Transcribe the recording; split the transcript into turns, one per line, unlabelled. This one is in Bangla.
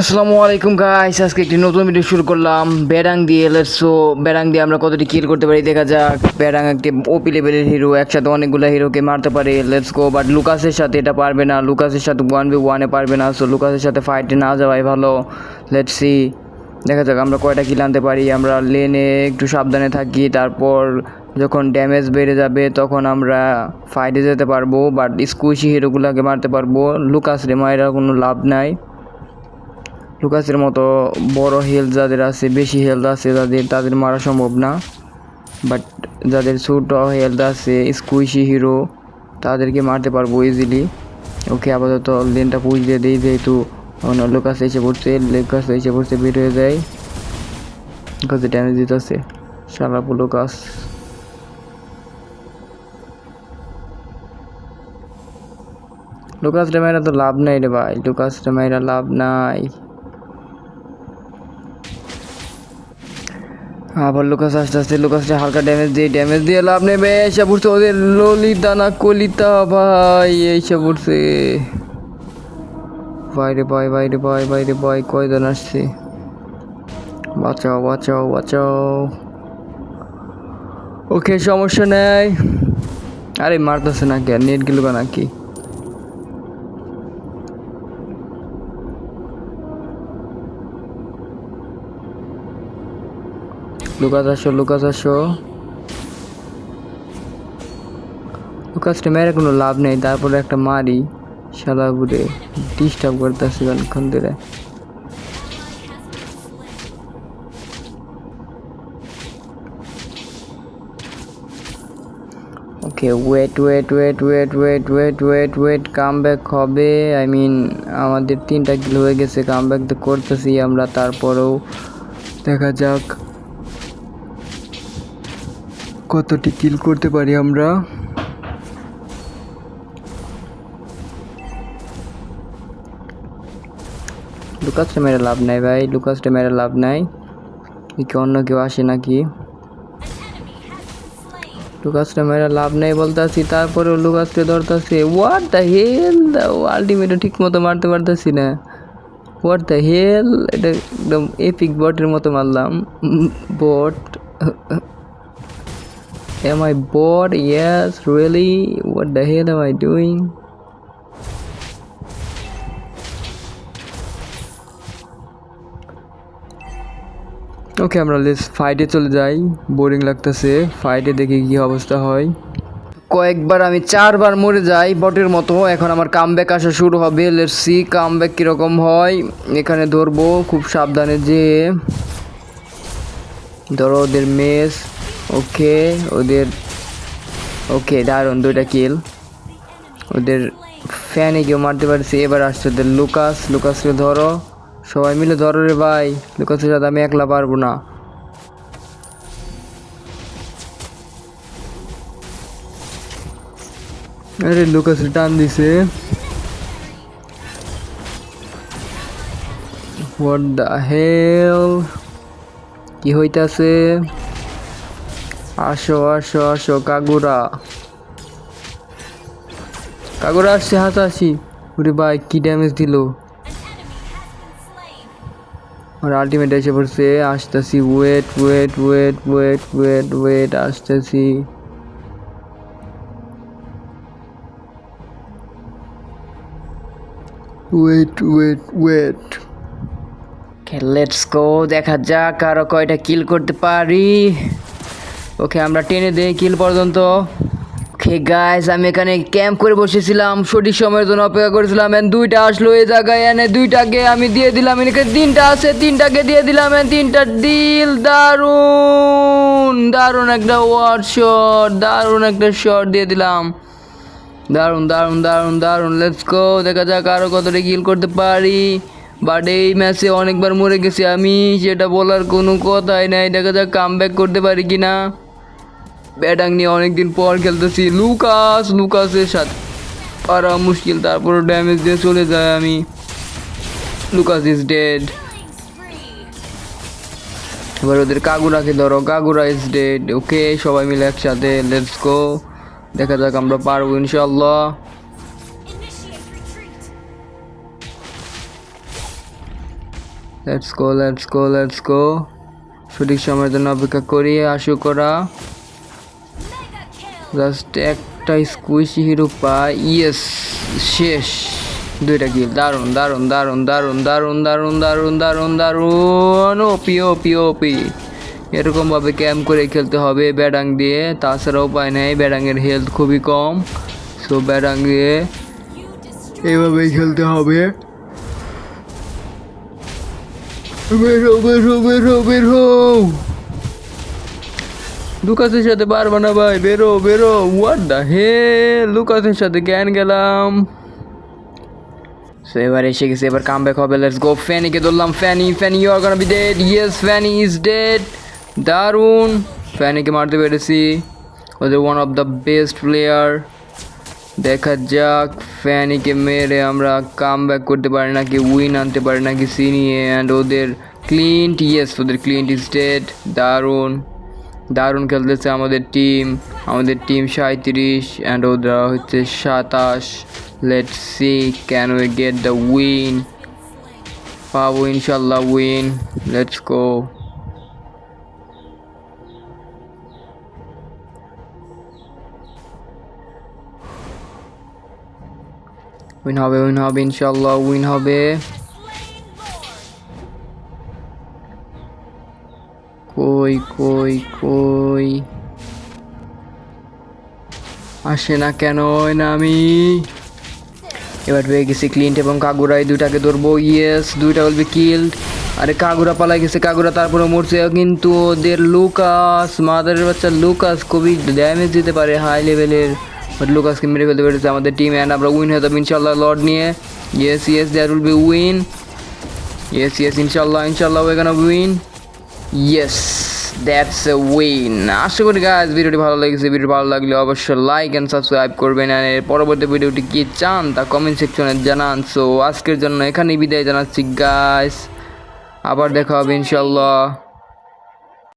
আসসালামু আলাইকুম গাইস আজকে একটি নতুন ভিডিও শুরু করলাম। ব্যারাং দিয়ে সো ব্যারাং দিয়ে আমরা কতটি কিল করতে পারি, দেখা যাক। ব্যারাং একটি ওপি লেভেলের হিরো একসাথে অনেকগুলো হিরোকে মারতে পারে লেটস গো বাট লুকাসের সাথে এটা পারবে না। লুকাসের সাথে ওয়ান বি ওয়ানে পারবে না। সো লুকাসের সাথে ফাইটে না যাওয়াই ভালো। লেটস সি দেখা যাক, আমরা কয়টা কিল আনতে পারি। আমরা লেনে একটু সাবধানে থাকি। তারপর যখন ড্যামেজ বেড়ে যাবে, তখন আমরা ফাইটে যেতে পারব। বাট স্কুইশি হিরোগুলোকে মারতে পারব। লুকাস রে মায়েরা কোনো লাভ নাই। লুকাসের মতো বড় হেলথ যাদের আছে, বেশি হেলথ আছে যাদের তাদের মারা সম্ভব না। বাট যাদের ছোট হেলথ আছে স্কুইশি হিরো তাদেরকে মারতে পারব ইজিলি ওকে আপাতত লেনটা পুষ দিয়ে দিই, যেহেতু লুকাস এসে পড়ছে, লুকাস এসে পড়ছে, বের হয়ে যায়। লুকাসে ড্যামেজ দিতেছে। সালাপু লুকাস। লুকাস রেমাইরা তো লাভ নাই রে ভাই লুকাস রেমাইরা লাভ নাই। আবার লুকাস আস্তে আস্তে লুকাসটা হালকা ড্যামেজ দিয়ে ড্যামেজ দিয়ে লাভ নেবে এসে পড়ছে ওদের ললিতা না কলিতা ভাই এইসব পড়ছে। বাইরে ভাই বাইরে ভাই বাইরে ভাই, কয়জন আসছে? বাঁচাও বাঁচাও বাঁচাও। ওকে, সমস্যা নেই। আরে মারতেছে নাকি? আর নেট গেল নাকি? লুকাস আসো লুকাস আসো। লুকাসটা মেরে কোনো লাভ নেই, তারপরে একটা মারি। সাদা ঘুরে ডিস্টার্ব করতেছে অনেকক্ষণ ধরে। Okay wait wait wait wait wait wait wait wait come back হবে। আই মিন আমাদের তিনটা কিল হয়ে গেছে কাম ব্যাক তো করতেছি আমরা, তারপরেও দেখা যাক। কতটি কিল করতে পারি আমরা? লুকাসটা মেরে লাভ নাই ভাই লুকাসটা মেরে লাভ নাই। কি অন্য কেউ আসে নাকি? লুকাসটা মেরে লাভ নেই বলতেছি, তারপরেও লুকাসকে ধরতেছে হোয়াট দ্য হেল আলটিমেটও ঠিক মতো মারতে পারতেছি না। হোয়াট দ্য হেল এটা একদম এপিক বটের মতো মারলাম। বট Am I bored? Yes, really? What the hell am I doing? ওকে আমরা লেস ফাইটে চলে যাই। বোরিং লাগতেছে। ফাইটে দেখি কি অবস্থা হয়। কয়েকবার আমি চারবার মরে যাই বটের মতো। এখন আমার কামব্যাক আসা শুরু হবে। লেটস সি কামব্যাক কীরকম হয়। এখানে ধরবো। খুব সাবধানে যে ধরো ওদের মেস ওকে, ওদের, ওকে, দারুণ, দুইটা কিল ওদের ফ্যানে কেউ মারতে পারছি এবার আসছে ওদের লুকাস। লুকাসকে ধরো। সবাই মিলে ধরো রে ভাই। লুকাসের সাথে আমি একলা পারব না। আরে লুকাস টান দিছে। হোয়াট দ্য হেল কি হইতাছে? আসো আসো আসো কাগুরা কাগুরা আসছে, হাতাশি। ওরে ভাই, কি ড্যামেজ দিল। আর আলটিমেট এসে পড়ছে, আসতেছি। Wait wait wait wait wait wait আসতেছি। Wait wait wait let's go দেখা যাক আরও কয়টা কিল করতে পারি। ওকে আমরা টেনে দেই কিল পর্যন্ত। ওকে গাইস আমি এখানে ক্যাম্প করে বসেছিলাম, সঠিক সময়ের জন্য অপেক্ষা করেছিলাম এন্ড দুইটা আসলো এই জায়গায় এনে দুইটাকে আমি দিয়ে দিলাম এনেকে তিনটা আছে, তিনটাকে দিয়ে দিলাম এন্ড তিনটা দিল দারুণ দারুণ একটা ওয়ার শট দারুণ একটা শট দিয়ে দিলাম। দারুণ দারুণ দারুণ দারুণ লেটস গো দেখা যাক আরও কতটা কিল করতে পারি। বাট এই ম্যাচে অনেকবার মরে গেছি আমি সেটা বলার কোনো কথাই নাই, দেখা যাক কাম করতে পারি কি না ব্যাটাং নিয়ে অনেকদিন পর খেলতেছি। লুকাস, লুকাসের সাথে পারা মুশকিল তারপর ড্যামেজ দিয়ে চলে যায় আমি। লুকাস ইজ ডেড এবার ওদের কাগুরাকে ধরো কাগুরা ইজ ডেড ওকে, সবাই মিলে একসাথে লেটস গো দেখা যাক আমরা পারব ইনশাল্লাহ let's go let's go let's go সঠিক সময়ের জন্য অপেক্ষা করি আশু করা। জাস্ট একটা স্কুইশি হিরো পাই ইয়েস শেষ। দুইটা কিল দারুণ দারুণ দারুণ দারুণ দারুণ দারুণ দারুণ দারুণ দারুণ। ওপি ওপি ওপি এরকমভাবে ক্যাম্প করে খেলতে হবে ব্যাডাং দিয়ে। তাছাড়া উপায় নেই, ব্যাডাংয়ের হেলথ খুবই কম। সো ব্যাডাং দিয়ে এইভাবেই খেলতে হবে। বেরো বেরো বেরো বেরো লুকাসের সাথে পারবা না ভাই, বেরো বেরো। হোয়াট দ্য হে লুকাসের সাথে জ্ঞান গেলাম? সো এবার এসে গেছে, এবার কাম ব্যাক হবে। লেটস গো ফ্যানিকে ধরলাম। Fanny Fanny you are gonna be dead yes Fanny is dead দারুণ। ফ্যানিকে মারতে পেরেছি। ওদের one of the best player দেখা যাক ফ্যানিকে মেরে আমরা কাম ব্যাক করতে পারি নাকি উইন আনতে পারি নাকি সিনিয়ে অ্যান্ড ওদের ক্লিন্ট ইয়েস ওদের ক্লিন্ট ইজ ডেড দারুণ। দারুণ খেলতেছে আমাদের টিম আমাদের টিম সাঁত্রিশ অ্যান্ড ওরা হচ্ছে সাতাশ। Let see can we get the win পাবো ইনশাল্লাহ উইন লেটস গো উইন হবে উইন হবে ইনশাল্লাহ উইন হবে। কই কই কই? আসে না কেন না আমি এবার পেয়ে গেছি ক্লিন্ট এবং কাগুরা এই দুইটাকে ধরবো। ইয়েস দুইটা বলবে কিল্ড আরে কাগুরা পালাই গেছে কাগুরা তারপরে মরছে। কিন্তু ওদের লুকাস মাদারের বাচ্চা লুকাস খুবই ড্যামেজ দিতে পারে হাই লেভেলের বাট লুকাসকে মেরে ফেলতে পেরেছে আমাদের টিম অ্যান্ড আমরা উইন হয়ে যাব ইনশাল্লাহ লর্ড নিয়ে। Yes yes there will be win yes yes ইনশাল্লাহ ইনশাল্লাহ we gonna win yes that's a win আশা করি গাছ ভিডিওটি ভালো লেগেছে। ভিডিও ভালো লাগলে অবশ্যই লাইক অ্যান্ড সাবস্ক্রাইব করবেন। আর এর পরবর্তী ভিডিওটি কি চান তা কমেন্ট সেকশনে জানান। সো আজকের জন্য এখানেই বিদায় জানাচ্ছি গাইস আবার দেখা হবে ইনশাল্লাহ